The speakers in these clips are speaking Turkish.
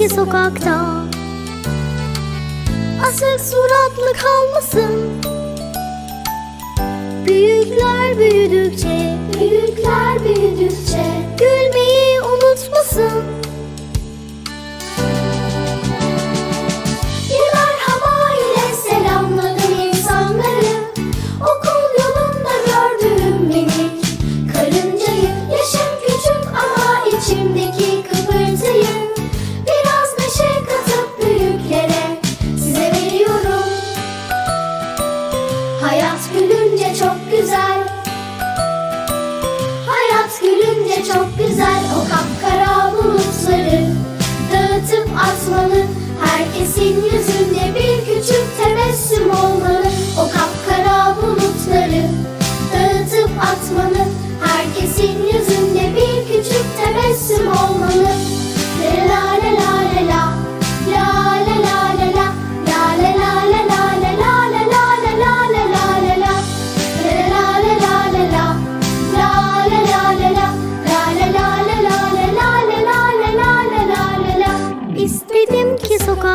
ki sokakta. Asık suratlı kalmasın. Büyükler büyüdükçe çok güzel o kapkara bulutları Dağıtıp atmalı herkesin yüzünü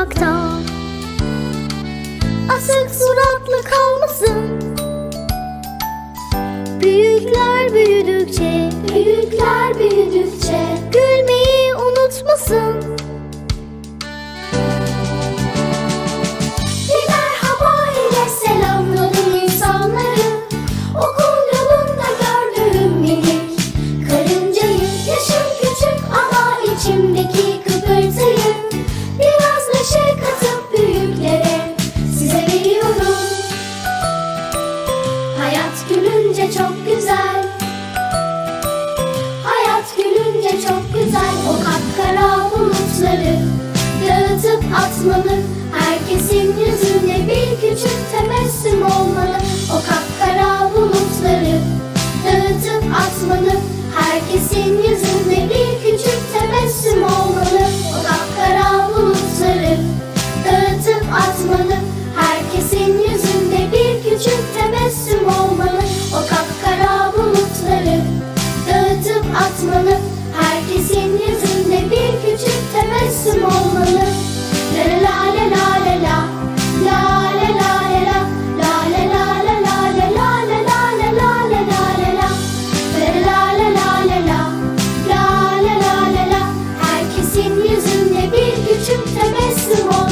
sokakta. Asık suratlı kalmasın. Büyükler büyüdükçe taşları Dağıtıp atmalı. Herkesin yüzünde bir küçük tebessüm olmalı. O kapkara bulutları Dağıtıp atmalı. Herkesin yüzünde bir küçük tebessüm olmalı. O kapkara bulutları Dağıtıp atmalı. Herkesin